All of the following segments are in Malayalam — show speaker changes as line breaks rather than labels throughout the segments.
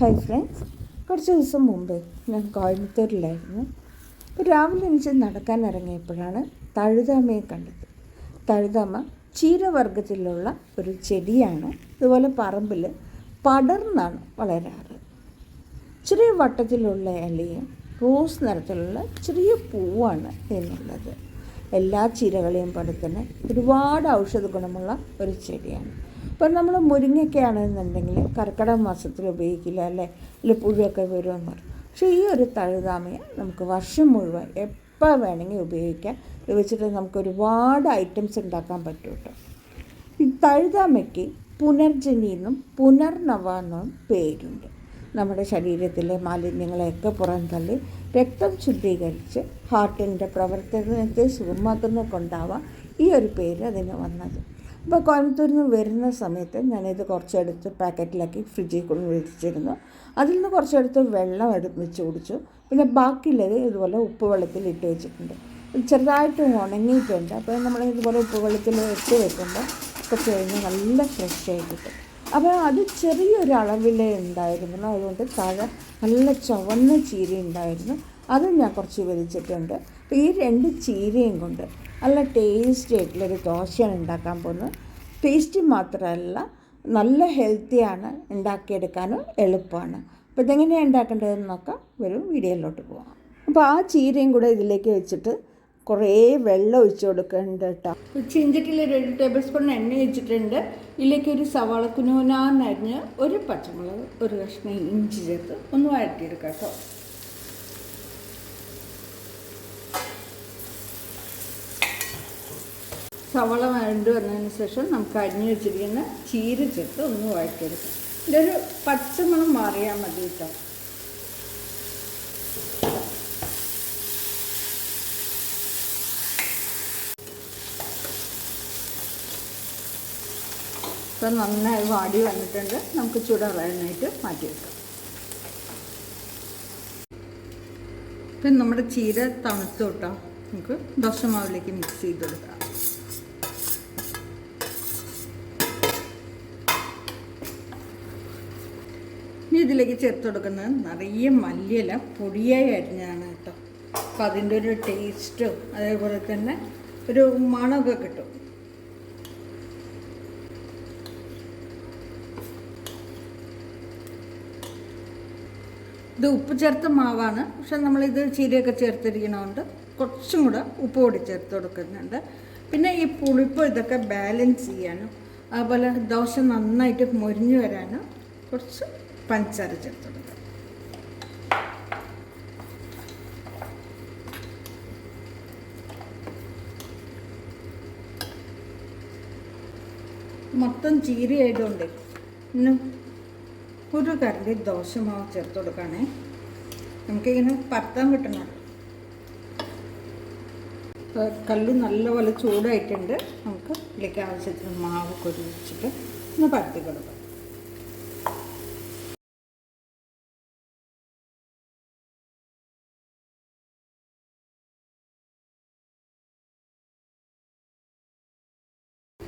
ഹായ് ഫ്രണ്ട്സ് കുറച്ച് ദിവസം മുമ്പ് ഞാൻ കോയമ്പത്തൂരിലായിരുന്നു. അപ്പോൾ രാവിലെ എനിക്ക് നടക്കാൻ ഇറങ്ങിയപ്പോഴാണ് തഴുതാമയെ കണ്ടത്. തഴുതാമ ചീരവർഗത്തിലുള്ള ഒരു ചെടിയാണ്. അതുപോലെ പറമ്പിൽ പടർന്നാണ് വളരാറ്. ചെറിയ വട്ടത്തിലുള്ള ഇലയും റോസ് നിറത്തിലുള്ള ചെറിയ പൂവാണ് ഇതിനുള്ളത്. എല്ലാ ചീരകളെയും പോലെ തന്നെ ഒരുപാട് ഔഷധ ഗുണമുള്ള ഒരു ചെടിയാണ്. ഇപ്പം നമ്മൾ മുരിങ്ങയ്ക്കാണെന്നുണ്ടെങ്കിൽ കർക്കിടക മാസത്തിൽ ഉപയോഗിക്കില്ല അല്ലേ? അല്ലെ പുഴുവൊക്കെ വരുമെന്ന് പറയും പക്ഷേ ഈ ഒരു തഴുതാമയെ നമുക്ക് വർഷം മുഴുവൻ എപ്പോൾ വേണമെങ്കിൽ ഉപയോഗിക്കാം. ഇത് വെച്ചിട്ട് നമുക്ക് ഒരുപാട് ഐറ്റംസ് ഉണ്ടാക്കാൻ പറ്റും കേട്ടോ ഈ തഴുതാമയ്ക്ക് പുനർജനി എന്നും പുനർനവ എന്നും പേരുണ്ട്. നമ്മുടെ ശരീരത്തിലെ മാലിന്യങ്ങളെയൊക്കെ പുറന്തള്ളി രക്തം ശുദ്ധീകരിച്ച് ഹാർട്ടിന്റെ പ്രവർത്തനത്തെ സുഗമമാക്കുന്ന കൊണ്ടാവാം ഈ ഒരു പേര് അതിന് വന്നത്. അപ്പോൾ കോയമ്പത്തൂരിൽ നിന്ന് വരുന്ന സമയത്ത് ഞാനിത് കുറച്ചെടുത്ത് പാക്കറ്റിലാക്കി ഫ്രിഡ്ജിൽ കൊണ്ട് വെച്ചിരുന്നു. അതിൽ നിന്ന് കുറച്ചെടുത്ത് വെള്ളം വെച്ച് കുടിച്ചു. പിന്നെ ബാക്കിയുള്ളത് ഇതുപോലെ ഉപ്പ് വെള്ളത്തിൽ ഇട്ട് വെച്ചിട്ടുണ്ട്. ചെറുതായിട്ട് ഉണങ്ങിയിട്ടുണ്ട്. അപ്പോൾ നമ്മൾ ഇതുപോലെ ഉപ്പ് വെള്ളത്തിൽ ഇട്ട് വെക്കുമ്പോൾ കുറച്ച് കഴിഞ്ഞ് നല്ല ഫ്രഷ് ആയി കിട്ടും. അപ്പോൾ അത് ചെറിയൊരു അളവിലേ ഉണ്ടായിരുന്നു അതുകൊണ്ട് താഴെ നല്ല ചുവന്ന ചീര ഉണ്ടായിരുന്നു. അതും ഞാൻ കുറച്ച് വലിച്ചിട്ടുണ്ട് അപ്പോൾ ഈ രണ്ട് ചീരയും കൊണ്ട് നല്ല ടേസ്റ്റി ആയിട്ടുള്ളൊരു ദോശയാണ് ഉണ്ടാക്കാൻ പോകുന്നത്. ടേസ്റ്റി മാത്രമല്ല നല്ല ഹെൽത്തിയാണ് ഉണ്ടാക്കിയെടുക്കാനും എളുപ്പമാണ്. അപ്പോൾ ഇതെങ്ങനെയാണ് ഉണ്ടാക്കേണ്ടതെന്ന് നോക്കാം. ഒരു വീഡിയോയിലോട്ട് പോകാം അപ്പോൾ ആ ചീരയും കൂടെ ഇതിലേക്ക് വെച്ചിട്ട് കുറേ വെള്ളം ഒഴിച്ചു കൊടുക്കുന്നുണ്ട് കേട്ടോ. ചീഞ്ചട്ടിയിൽ രണ്ട് ടേബിൾ സ്പൂൺ എണ്ണ ഒഴിച്ചിട്ടുണ്ട്. ഇതിലേക്ക് ഒരു സവാള കുനുകുനാന്നരിഞ്ഞ് ഒരു പച്ചമുളക് ഒരു കഷ്ണം ഇഞ്ചി ചേർത്ത് ഒന്ന് വഴറ്റിയെടുക്കാം കേട്ടോ. സവാള വേണ്ടി വന്നതിന് ശേഷം നമുക്ക് അരിഞ്ഞു വെച്ചിരിക്കുന്ന ചീര ചേർത്ത് ഒന്ന് വഴറ്റിയെടുക്കാം. ഇതൊരു പച്ചമണം മാറിയാൽ മതി കേട്ടോ. ഇപ്പം നന്നായി വാടി വന്നിട്ടുണ്ട്. നമുക്ക് ചൂടാറാനായിട്ട് മാറ്റി വെക്കാം ഇപ്പം നമ്മുടെ ചീര തണുത്തു കേട്ടോ. നമുക്ക് ദോശമാവിലേക്ക് മിക്സ് ചെയ്ത് കൊടുക്കാം ഇതിലേക്ക് ചേർത്ത് കൊടുക്കുന്നത് നിറയെ മല്ലിയില പൊടിയായി അരിഞ്ഞാണ് കേട്ടോ. അപ്പം അതിന്റെ ഒരു ടേസ്റ്റും അതേപോലെ തന്നെ ഒരു മണമൊക്കെ കിട്ടും. ഇത് ഉപ്പ് ചേർത്ത മാവാണ്. പക്ഷെ നമ്മളിത് ചീരയൊക്കെ ചേർത്തിരിക്കണതുകൊണ്ട് കുറച്ചും കൂടെ ഉപ്പ് കൂടി ചേർത്ത് കൊടുക്കുന്നുണ്ട്. പിന്നെ ഈ പുളിപ്പ് ഇതൊക്കെ ബാലൻസ് ചെയ്യാനും അതുപോലെ ദോശ നന്നായിട്ട് മൊരിഞ്ഞു വരാനും കുറച്ച് പഞ്ചസാര ചേർത്ത് കൊടുക്കുക മൊത്തം ചീരയായതുകൊണ്ട് ഇന്ന് ഒരു കരണ്ടി ദോശമാവ് ചേർത്ത് കൊടുക്കുകയാണേ. നമുക്കിങ്ങനെ പരത്താൻ കിട്ടണം കല്ല് നല്ലപോലെ ചൂടായിട്ടുണ്ട്. നമുക്ക് ഇതിലേക്ക് ആവശ്യത്തിന് മാവ് കൊരുവിച്ചിട്ട് ഒന്ന് പരത്തി കൊടുക്കാം.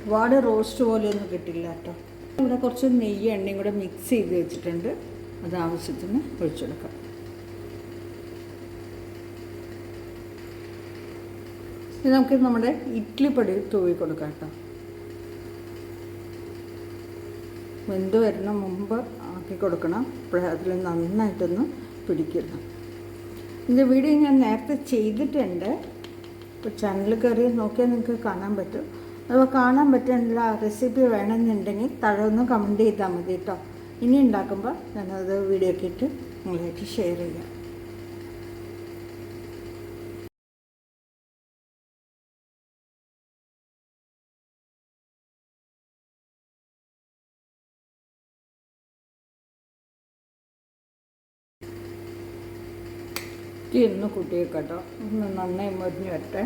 ഒരുപാട് റോസ്റ്റ് പോലെയൊന്നും കിട്ടില്ല കേട്ടോ. ഇവിടെ കുറച്ച് നെയ്യ് എണ്ണയും കൂടെ മിക്സ് ചെയ്ത് വെച്ചിട്ടുണ്ട്. അത് ആവശ്യത്തിന് ഒഴിച്ചെടുക്കാം ഇനി നമുക്ക് നമ്മുടെ ഇഡ്ലിപ്പൊടി പൊടി തൂവി കൊടുക്കാം കേട്ടോ. വെന്ത് വരുന്ന മുമ്പ് ആക്കി കൊടുക്കണം. അപ്പോഴേ അതിൽ നന്നായിട്ടൊന്ന് പിടിക്കണം ഇതിന്റെ വീഡിയോ ഞാൻ നേരത്തെ ചെയ്തിട്ടുണ്ട്. ഇപ്പോൾ ചാനൽ കയറി നോക്കിയാൽ നിങ്ങൾക്ക് കാണാൻ പറ്റും. അപ്പോൾ കാണാൻ പറ്റുന്ന റെസിപ്പി വേണമെന്നുണ്ടെങ്കിൽ താഴെ ഒന്ന് കമന്റ് ചെയ്താൽ മതി കേട്ടോ ഇനി ഉണ്ടാക്കുമ്പോൾ ഞാനത് വീഡിയോ ഒക്കെ നിങ്ങളായിട്ട് ഷെയർ ചെയ്യാം. ഇന്ന് കുട്ടിയൊക്കെ കേട്ടോ ഒന്ന് നന്നായി മൊരിഞ്ഞ് വരട്ടെ.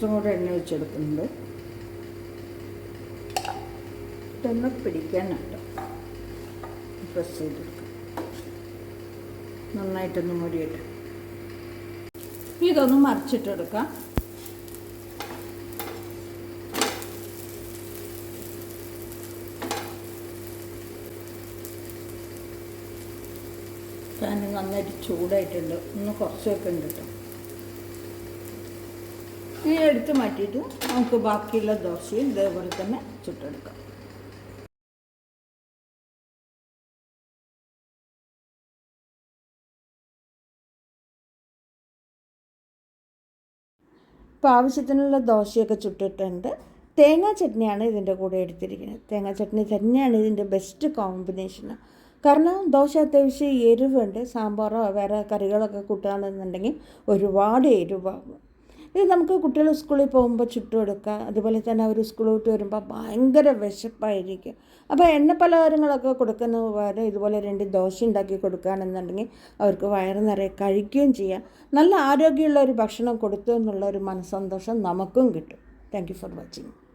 കുറച്ചും കൂടെ എണ്ണ വെച്ചെടുക്കുന്നുണ്ട്. ഇതൊന്ന് പിടിക്കാനുണ്ട് പ്രസ് ചെയ്തെടുക്കാം. നന്നായിട്ടൊന്ന് മുടിയിട്ട്. ഇതൊന്ന് മറിച്ചിട്ടെടുക്കാം. ഞാൻ നന്നായിട്ട് ചൂടായിട്ടുണ്ട്. ഒന്ന് കുറച്ച് വെക്കുന്നുണ്ട് കേട്ടോ. ഈ എടുത്ത് മാറ്റിയിട്ട് നമുക്ക് ബാക്കിയുള്ള ദോശയും ഇതേപോലെ തന്നെ ചുട്ടെടുക്കാം. ഇപ്പോൾ ആവശ്യത്തിനുള്ള ദോശയൊക്കെ ചുട്ടിട്ടുണ്ട്. തേങ്ങാ ചട്നിയാണ് ഇതിന്റെ കൂടെ എടുത്തിരിക്കുന്നത്. തേങ്ങാ ചട്നി തന്നെയാണ് ഇതിന്റെ ബെസ്റ്റ് കോമ്പിനേഷൻ കാരണം ദോശ അത്യാവശ്യം എരിവുണ്ട് സാമ്പാറോ വേറെ കറികളൊക്കെ കൂട്ടുകയാണെന്നുണ്ടെങ്കിൽ ഒരുപാട് എരിവാകും. ഇത് നമുക്ക് കുട്ടികൾ സ്കൂളിൽ പോകുമ്പോൾ ചുട്ടുകൊടുക്കുക അതുപോലെ തന്നെ അവർ സ്കൂൾ വിട്ട് വരുമ്പോൾ ഭയങ്കര വിശപ്പായിരിക്കും. അപ്പോൾ എണ്ണ പലഹാരങ്ങളൊക്കെ കൊടുക്കുന്ന പകരം ഇതുപോലെ രണ്ട് ദോശ ഉണ്ടാക്കി കൊടുക്കുകയാണെന്നുണ്ടെങ്കിൽ അവർക്ക് വയറ് നിറയെ കഴിക്കുകയും ചെയ്യാം. നല്ല ആരോഗ്യമുള്ള ഒരു ഭക്ഷണം കൊടുത്തു എന്നുള്ള ഒരു മനസ്സന്തോഷം നമുക്കും കിട്ടും. Thank for watching